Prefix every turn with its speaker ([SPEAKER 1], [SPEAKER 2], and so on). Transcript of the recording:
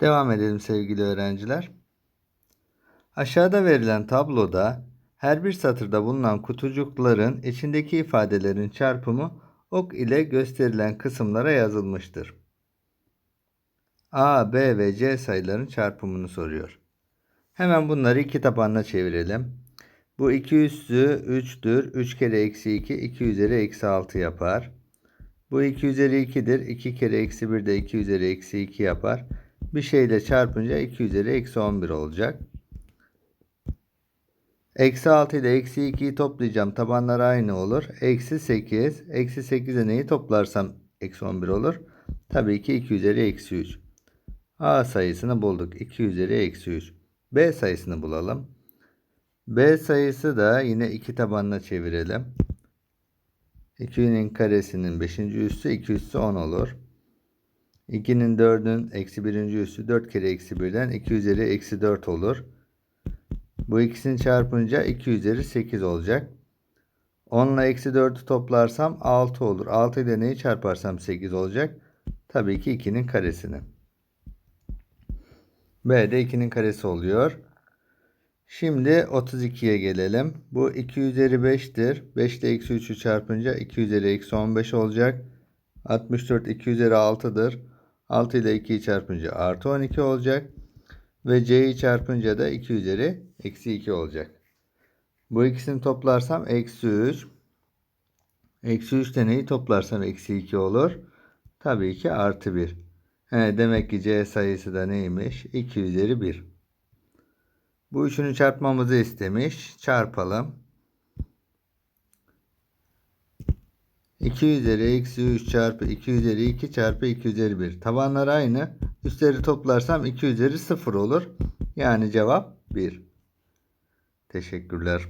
[SPEAKER 1] Devam edelim sevgili öğrenciler. Aşağıda verilen tabloda her bir satırda bulunan kutucukların içindeki ifadelerin çarpımı ok ile gösterilen kısımlara yazılmıştır. A, B ve C sayıların çarpımını soruyor. Hemen bunları iki tabanına çevirelim. Bu 2 üssü 3'tür. 3 kere eksi 2, 2 üzeri eksi 6 yapar. Bu 2 üzeri 2'dir. 2 kere eksi 1 de 2 üzeri eksi 2 yapar. Bir şeyle çarpınca 2 üzeri eksi 11 olacak. Eksi 6 ile eksi 2'yi toplayacağım. Tabanlar aynı olur. Eksi 8. Eksi 8'e neyi toplarsam eksi 11 olur. Tabii ki 2 üzeri eksi 3. A sayısını bulduk. 2 üzeri eksi 3. B sayısını bulalım. B sayısı da yine iki tabanına çevirelim. 2'nin karesinin 5. üssü 2 üssü 10 olur. 2'nin 4'ün eksi 1. üssü 4 kere eksi 1'den 2 üzeri eksi 4 olur. Bu ikisini çarpınca 2 üzeri 8 olacak. 10 ile eksi 4'ü toplarsam 6 olur. 6 ile neyi çarparsam 8 olacak. Tabii ki 2'nin karesini. B de 2'nin karesi oluyor. Şimdi 32'ye gelelim. Bu 2 üzeri 5'tir. 5 ile eksi 3'ü çarpınca 2 üzeri eksi 15 olacak. 64 2 üzeri 6'dır. 6 ile 2'yi çarpınca artı 12 olacak. Ve c'yi çarpınca da 2 üzeri eksi 2 olacak. Bu ikisini toplarsam eksi 3. Eksi 3 de neyi toplarsam eksi 2 olur. Tabii ki artı 1. He, demek ki c sayısı da neymiş? 2 üzeri 1. Bu üçünü çarpmamızı istemiş. Çarpalım. 2 üzeri eksi 3 çarpı 2 üzeri 2 çarpı 2 üzeri 1. Tabanlar aynı. Üstleri toplarsam 2 üzeri 0 olur. Yani cevap 1. Teşekkürler.